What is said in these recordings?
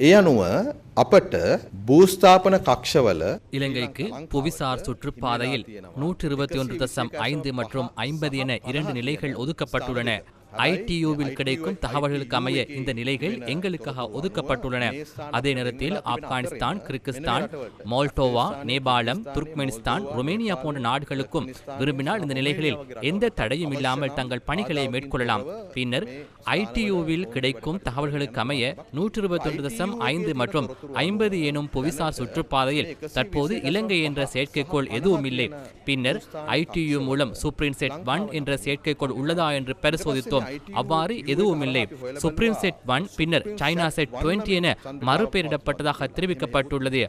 ඒ අනුව අපට භූස්ථාපන කක්ෂවල இலங்கைக்கு புவிசார் சுற்றுப்பாதையில் நூற்று இருபத்தி ஒன்று தசம் ஐந்து மற்றும் ஐம்பது என இரண்டு நிலைகள் ஒதுக்கப்பட்டுள்ளன ஐடியூவில் கிடைக்கும் தகவல்களுக்கு அமைய இந்த நிலைகள் எங்களுக்காக ஒதுக்கப்பட்டுள்ளன. அதே நேரத்தில் ஆப்கானிஸ்தான் கிர்கிஸ்தான் மோல்டோவா நேபாளம் துர்க்மெனிஸ்தான் ருமேனியா போன்ற நாடுகளுக்கும் விரும்பினால் இந்த நிலைகளில் எந்த தடையும் இல்லாமல் தங்கள் பணிகளை மேற்கொள்ளலாம். பின்னர் ஐடியூவில் கிடைக்கும் தகவல்களுக்கு அமைய நூற்று இருபத்தி ஒன்று தசம் ஐந்து மற்றும் ஐம்பது எனும் புவிசார் சுற்றுப்பாதையில் தற்போது இலங்கை என்ற செயற்கைக்கோள் எதுவும் இல்லை. பின்னர் ஐடியு மூலம் சுப்ரீம் செட் ஒன் என்ற செயற்கைக்கோள் உள்ளதா என்று பரிசோதித்தோம். அவ்வாறு எதுவும் இல்லை சுப்ரீம் செட் ஒன் பின்னர் சைனா செட் 20 என மறுபெயரிடப்பட்டதாக தெரிவிக்கப்பட்டுள்ளது.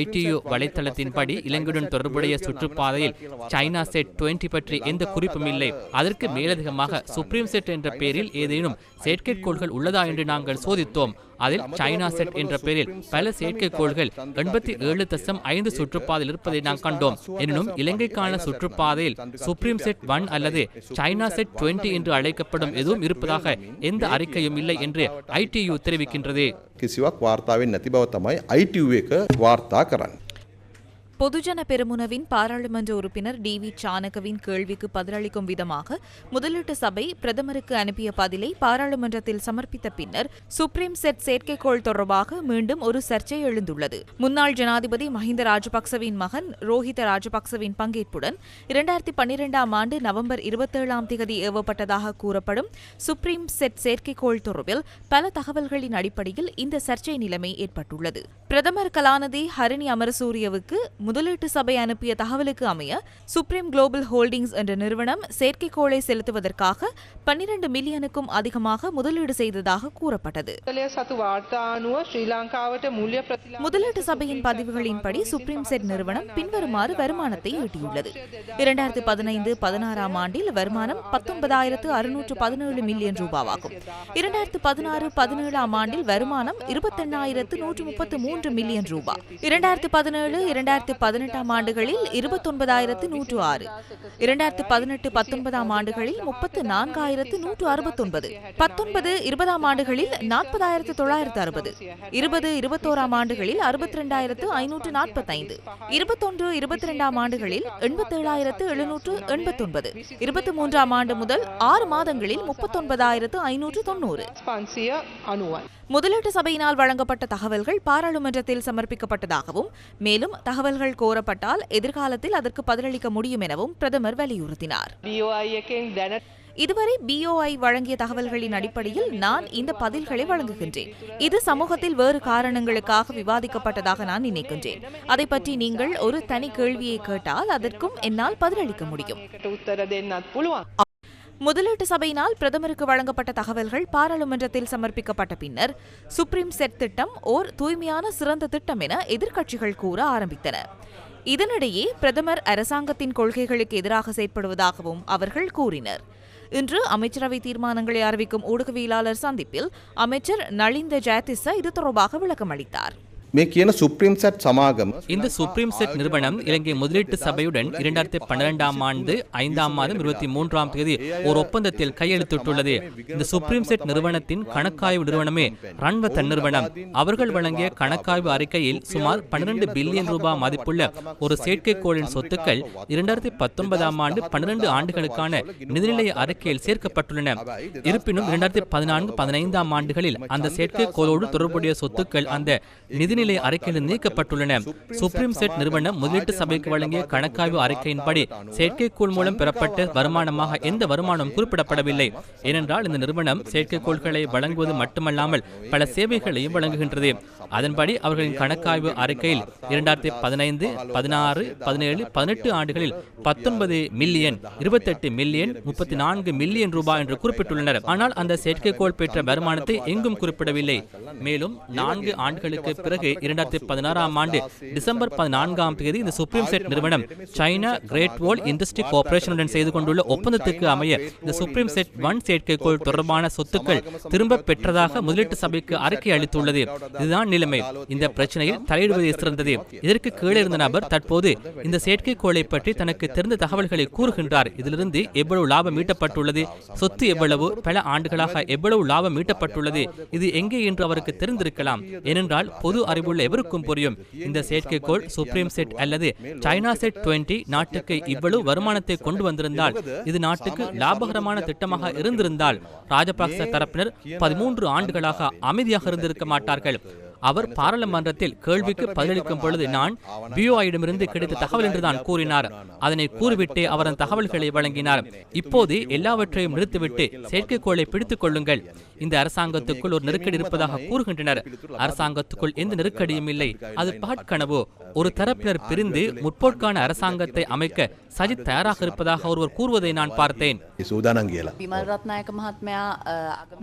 ஐடியு வலைத்தளத்தின்படி இலங்கையுடன் தொடர்புடைய சுற்றுப்பாதையில் சைனா செட் 20 பற்றி எந்த குறிப்பும் இல்லை. அதற்கு மேலதிகமாக சுப்ரீம் செட் என்ற பெயரில் ஏதேனும் செயற்கைக்கோள்கள் உள்ளதா என்று நாங்கள் சோதித்தோம். அதில் சைனா செட் என்ற பெயரில் பல செயற்கைக்கோள்கள் எண்பத்தி ஏழு தசம் ஐந்து சுற்றுப்பாதையில் இருப்பதை நாம் கண்டோம் எனினும் இலங்கைக்கான சுற்றுப்பாதையில் சுப்ரீம் செட் ஒன் அல்லது சைனா செட் 20 என்று அழைக்கப்படும் எதுவும் இருப்பதாக எந்த அறிக்கையும் இல்லை என்று ஐடியு தெரிவிக்கின்றது කිසිවක් වාර්තාවෙන් නැති බව තමයි ITU එක වාර්තා කරන්න. பொதுஜன பெருமுனவின் பாராளுமன்ற உறுப்பினர் டி. வி. சாணகவின் கேள்விக்கு பதிலளிக்கும் விதமாக முதலீட்டு சபை பிரதமருக்கு அனுப்பிய பதிலை பாராளுமன்றத்தில் சமர்ப்பித்த பின்னர் சுப்ரீம் செட் செயற்கைக்கோள் தொடர்பாக மீண்டும் ஒரு சர்ச்சை எழுந்துள்ளது. முன்னாள் ஜனாதிபதி மஹிந்த ராஜபக்சவின் மகன் ரோஹித ராஜபக்சவின் பங்கேற்புடன் இரண்டாயிரத்தி பன்னிரெண்டாம் ஆண்டு நவம்பர் இருபத்தேழாம் திகதி ஏவப்பட்டதாக கூறப்படும் சுப்ரீம் செட் செயற்கைக்கோள் தொடர்பில் பல தகவல்களின் அடிப்படையில் இந்த சர்ச்சை நிலைமை ஏற்பட்டுள்ளது. பிரதமர் கலாநிதி ஹரிணி அமரசூரியவுக்கு முதலீட்டு சபை அனுப்பிய தகவலுக்கு அமைய சுப்ரீம் குளோபல் ஹோல்டிங்ஸ் என்ற நிறுவனம் செயற்கைக்கோளை செலுத்துவதற்காக பன்னிரண்டு மில்லியனுக்கும் அதிகமாக முதலீடு செய்ததாக கூறப்பட்டது. முதலீட்டு சபையின் பதிவுகளின்படி சுப்ரீம் செட் நிறுவனம் பின்வருமாறு வருமானத்தை ஈட்டியுள்ளது. இரண்டாயிரத்து பதினைந்து பதினாறாம் ஆண்டில் வருமானம் பத்தொன்பதாயிரத்து அறுநூற்று பதினேழு மில்லியன் ரூபாவாகும். இரண்டாயிரத்து பதினாறு பதினேழாம் ஆண்டில் வருமானம் இருபத்தெண்ணாயிரத்து நூற்று முப்பத்து மூன்று மில்லியன் ரூபாய் இரண்டாயிரத்து பதினேழு இரண்டாயிரத்து பதினெட்டாம் ஆண்டுகளில் இருபத்தொன்பதாயிரத்து நூற்று ஆறு. இரண்டாயிரத்து பதினெட்டு பத்தொன்பதாம் ஆண்டுகளில் முப்பத்து நான்காயிரத்து நூற்று அறுபத்தொன்பது. பத்தொன்பது இருபதாம் ஆண்டுகளில் நாற்பதாயிரத்து தொள்ளாயிரத்து அறுபது. இருபது இருபத்தோராம் ஆண்டுகளில் அறுபத்தி ரெண்டாயிரத்து ஐநூற்று நாற்பத்தைந்து. இருபத்தொன்று இருபத்தி இரண்டாம் ஆண்டுகளில் எண்பத்தேழாயிரத்து எழுநூற்று எண்பத்தொன்பது. இருபத்தி மூன்றாம் ஆண்டு முதல் ஆறு மாதங்களில் முப்பத்தொன்பதாயிரத்து ஐநூற்று தொன்னூறு முதலீட்டு சபையினால் வழங்கப்பட்ட தகவல்கள் பாராளுமன்றத்தில் சமர்ப்பிக்கப்பட்டதாகவும் மேலும் தகவல்கள் விவரங்கள் கோரப்பட்டால் எதிர்காலத்தில் அதற்கு பதிலளிக்க முடியும் எனவும் பிரதமர் வலியுறுத்தினார். இதுவரை பிஓஐ வழங்கிய தகவல்களின் அடிப்படையில் நான் இந்த பதில்களை வழங்குகின்றேன். இது சமூகத்தில் வேறு காரணங்களுக்காக விவாதிக்கப்பட்டதாக நான் நினைக்கின்றேன். அதை பற்றி நீங்கள் ஒரு தனி கேள்வியை கேட்டால் அதற்கும் என்னால் பதிலளிக்க முடியும். முதலீட்டு சபையினால் பிரதமருக்கு வழங்கப்பட்ட தகவல்கள் பாராளுமன்றத்தில் சமர்ப்பிக்கப்பட்ட பின்னர் சுப்ரீம் செட் திட்டம் ஓர் தூய்மையான சிறந்த திட்டம் என எதிர்க்கட்சிகள் கூற ஆரம்பித்தன. இதனிடையே பிரதமர் அரசாங்கத்தின் கொள்கைகளுக்கு எதிராக செயற்படுவதாகவும் அவர்கள் கூறினர். இன்று அமைச்சரவை தீர்மானங்களை அறிவிக்கும் ஊடகவியலாளர் சந்திப்பில் அமைச்சர் நளிந்த ஜெயதிச இது தொடர்பாக விளக்கம் அளித்தார் මේ කියන සුප්‍රීම් සැට් සමාගම இந்த சுப்ரீம் செட் நிறுவனம் இலங்கை முதலீட்டு சபையுடன் இரண்டாயிரத்தி பன்னிரெண்டாம் ஆண்டு ஐந்தாம் மாதம் இருபத்தி மூன்றாம் தேதி ஒரு ஒப்பந்தத்தில் கையெழுத்திட்டுள்ளது இந்த சுப்ரீம் செட் நிறுவனத்தின் கணக்காய்வு நிறுவனமே ரன்வத் நிறுவனம் அவர்கள் வழங்கிய கணக்காய்வு அறிக்கையில் சுமார் பன்னிரண்டு பில்லியன் ரூபாய் மதிப்புள்ள ஒரு செயற்கைக்கோளின் சொத்துக்கள் இரண்டாயிரத்தி பத்தொன்பதாம் ஆண்டு பன்னிரண்டு ஆண்டுகளுக்கான நிதிநிலை அறிக்கையில் சேர்க்கப்பட்டுள்ளன இருப்பினும் இரண்டாயிரத்தி பதினான்கு பதினைந்தாம் ஆண்டுகளில் அந்த செயற்கைக்கோளோடு தொடர்புடைய சொத்துக்கள் அந்த நிதிநிலை அறிக்கையில் நீக்கப்பட்டுள்ளன. சுப்ரீம் செட் நிறுவனம் முதலீட்டு சபைக்கு வழங்கிய கணக்காய்வு அறிக்கையின்படி செயற்கைக்கோள் மூலம் பெறப்பட்ட வருமானமாக எந்த வருமானம் குறிப்பிடப்படவில்லை. ஏனென்றால் இந்த நிறுவனம் செயற்கைக்கோள்களை வழங்குவது மட்டுமல்லாமல் பல சேவைகளையும் வழங்குகின்றது. அதன்படி அவர்களின் கணக்காய்வு அறிக்கையில் இரண்டாயிரத்தி பதினைந்து பதினாறு பதினேழு பதினெட்டு ஆண்டுகளில் பத்தொன்பது மில்லியன் இருபத்தெட்டு மில்லியன் முப்பத்தி நான்கு மில்லியன் ரூபாய் என்று குறிப்பிட்டுள்ளனர். ஆனால் அந்த செயற்கைக்கோள் பெற்ற வருமானத்தை எங்கும் குறிப்பிடவில்லை. மேலும் நான்கு ஆண்டுகளுக்கு பிறகு பிறகு இரண்டாயிரத்தி பதினாறாம் ஆண்டு டிசம்பர் பதினான்காம் தேதி இந்த சுப்ரீம் செட் நிறுவனம் சைனா கிரேட் வால் இண்டஸ்ட்ரி கோஆபரேஷனுடன் செய்து கொண்டுள்ள ஒப்பந்தத்துக்கு அமைய இந்த சுப்ரீம் செட் வன் செயற்கைக்கோள் தொடர்பான சொத்துக்கள் திரும்ப பெற்றதாக முதலீட்டு சபைக்கு அறிக்கை அளித்துள்ளது. இதுதான் நிலைமை. இந்த பிரச்சனையில் தலையிடுவதே சிறந்தது. இதற்கு கீழே இருந்த நபர் தற்போது இந்த செயற்கைக்கோளை பற்றி தனக்கு தெரிந்த தகவல்களை கூறுகின்றார். இதிலிருந்து எவ்வளவு லாபம் ஈட்டப்பட்டுள்ளது? சொத்து எவ்வளவு? பல ஆண்டுகளாக எவ்வளவு லாபம் ஈட்டப்பட்டுள்ளது? இது எங்கே என்று அவருக்கு தெரிந்திருக்கலாம். ஏனென்றால் பொது அறிவு அறிவுள்ள எவருக்கும் புரியும். இந்த செயற்கைக்கோள் சுப்ரீம் செட் அல்லது சைனா செட் 20 நாட்டுக்கு இவ்வளவு வருமானத்தை கொண்டு வந்திருந்தால் இது நாட்டுக்கு லாபகரமான திட்டமாக இருந்திருந்தால் ராஜபக்ச தரப்பினர் பதிமூன்று ஆண்டுகளாக அமைதியாக இருந்திருக்க மாட்டார்கள். அவர் பாராளுமன்றத்தில் கேள்விக்கு பதிலளிக்கும் பொழுது நான் பிஓஐடமிருந்து கிடைத்த தகவல் என்றுதான் கூறினார். அதனை கூறிவிட்டு அவர் தகவல்களை வழங்கினார். இப்போது எல்லாவற்றையும் நிறுத்திவிட்டு செயற்கைக்கோளை பிடித்துக் கொள்ளுங்கள். இந்த அரசாங்கத்துக்குள் ஒரு நெருக்கடி இருப்பதாக கூறுகின்றனர். அரசாங்கத்துக்குள் எந்த நெருக்கடியும் இல்லை. அது பாட்கனவு ஒரு தரப்பினர் பிரிந்து முற்போக்கான அரசாங்கத்தை அமைக்க சஜித் தயாராக இருப்பதாக ஒருவர் கூறுவதை நான் பார்த்தேன்.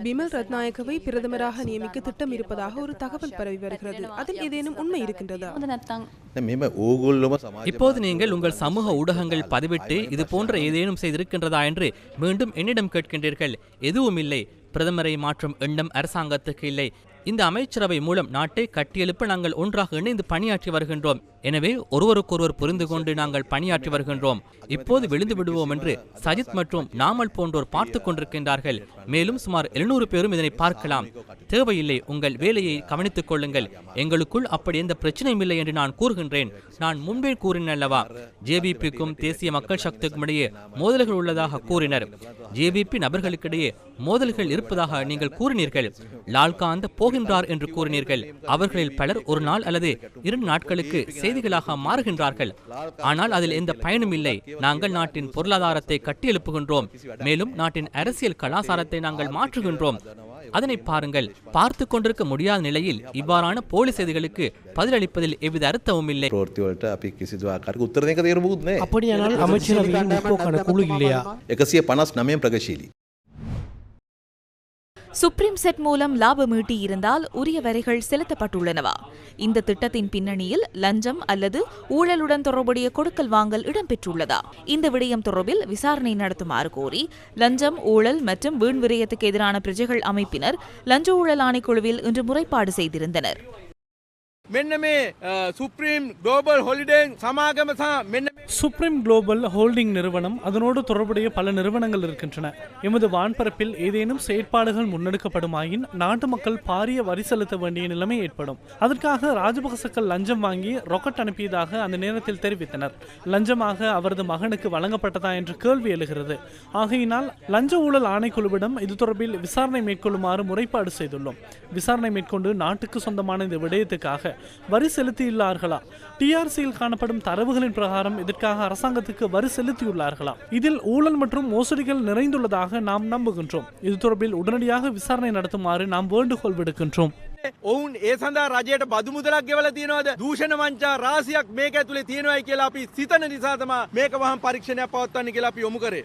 பிமல் ரத்நாயகவை பிரதமராக நியமிக்க திட்டம் இருப்பதாக ஒரு தகவல் பரவி வருகிறது. அதில் ஏதேனும் உண்மை இருக்கின்றது? இப்போது நீங்கள் உங்கள் சமூக ஊடகங்கள் பதிவிட்டு இது போன்ற ஏதேனும் செய்திருக்கின்றதா என்று மீண்டும் என்னிடம் கேட்கின்றீர்கள். எதுவும் இல்லை. பிரதமரை மாற்றும் எண்ணம் அரசாங்கத்துக்கு இல்லை. இந்த அமைச்சரவை மூலம் நாட்டை கட்டியெழுப்ப நாங்கள் ஒன்றாக இணைந்து பணியாற்றி வருகின்றோம். எனவே ஒருவருக்கொருவர் புரிந்து கொண்டு நாங்கள் பணியாற்றி வருகின்றோம். இப்போது விழுந்து விடுவோம் என்று சஜித் மற்றும் நாமல் போன்றோர் பார்த்து கொண்டிருக்கின்றார்கள். மேலும் சுமார் எழுநூறு பேரும் இதனை பார்க்கலாம். தேவையில்லை உங்கள் வேலையை கவனித்துக் கொள்ளுங்கள். எங்களுக்குள் அப்படி எந்த பிரச்சனையும் இல்லை என்று நான் கூறுகின்றேன். நான் முன்பே கூறினேன் அல்லவா? ஜேபிபிக்கும் தேசிய மக்கள் சக்திக்கும் இடையே மோதல்கள் உள்ளதாக கூறினர். ஜேபிபி நபர்களுக்கிடையே மோதல்கள் இருப்பதாக நீங்கள் கூறினீர்கள். லால்காந்த் போகின்றார் என்று கூறினீர்கள். அவர்களில் பலர் ஒரு நாள் அல்லது இரண்டு நாட்களுக்கு செய்திகளாக மாறுகின்றார்கள். ஆனால் அதில் எந்த பயனும் இல்லை. நாங்கள் நாட்டின் பொருளாதாரத்தை கட்டியெழுப்புகின்றோம். மேலும் நாட்டின் அரசியல் கலாச்சாரத்தை நாங்கள் மாற்றுகின்றோம். அதனை பாருங்கள். பார்த்து கொண்டிருக்க முடியாத நிலையில் இவ்வாறான போலி செய்திகளுக்கு பதிலளிப்பதில் எவ்வித அர்த்தமும் இல்லை. அப்படியானால் அமைச்சரவையின் குழு இல்லையா? பிரகசீலி சுப்ரீம் செட் மூலம் லாபம் ஈட்டியிருந்தால் உரிய வரைகள் செலுத்தப்பட்டுள்ளனவா? இந்த திட்டத்தின் பின்னணியில் லஞ்சம் அல்லது ஊழலுடன் தொடர்புடைய கொடுக்கல் வாங்கல் இடம்பெற்றுள்ளதா? இந்த விடயம் தொடர்பில் விசாரணை நடத்துமாறு கோரி லஞ்சம் ஊழல் மற்றும் வீண் விரயத்துக்கு எதிரான பிரஜைகள் அமைப்பினர் லஞ்ச ஊழல் ஆணைக்குழுவில் இன்று முறைப்பாடு செய்திருந்தனர். මෙන්න මේ සුප්‍රීම් ගෝබල් හොලිඩෙන් සමාගම සහ මෙන්න මේ சுப்ரீம் குளோபல் ஹோல்டிங் நிறுவனம் அதனோடு தொடர்புடைய பல நிறுவனங்கள் இருக்கின்றன எமது வான்பரப்பில் ஏதேனும் செயற்பாடுகள் முன்னெடுக்கப்படுமாயின் நாட்டு மக்கள் பாரிய வரி செலுத்த வேண்டிய நிலைமை ஏற்படும் அதற்காக ராஜபக்சக்கள் லஞ்சம் வாங்கி ராக்கெட் அனுப்பியதாக அந்த நேரத்தில் தெரிவித்தனர் லஞ்சமாக அவரது மகனுக்கு வழங்கப்பட்டதா என்று கேள்வி எழுகிறது ஆகையினால் லஞ்ச ஊழல் ஆணைக்குழுவிடம் இது தொடர்பில் விசாரணை மேற்கொள்ளுமாறு முறைப்பாடு செய்துள்ளோம் விசாரணை மேற்கொண்டு நாட்டுக்கு சொந்தமான இந்த விடயத்துக்காக வரி செலுத்தியுள்ளார்களா டிஆர்சியில் காணப்படும் தரவுகளின் பிரகாரம் இதற்காக அரசாங்கத்துக்கு வரி செலுத்தியுள்ளார்களா இதில் ஊழல் மற்றும் மோசடிகள் நிறைந்துள்ளதாக நாம் நம்புகின்றோம் இது தொடர்பில் உடனடியாக விசாரணை நடத்துமாறு நாம் வேண்டுகோள் விடுக்கின்றோம் ඔවුන් ඒ සඳහා රජයට බදු මුදලක් ගෙවල තියෙනවද දූෂණ මංචා රාසියක් මේක ඇතුලේ තියෙනවයි කියලා අපි සිතන නිසා තමයි මේක වහම් පරීක්ෂණයක් පවත්වන්න කියලා අපි යොමු කරේ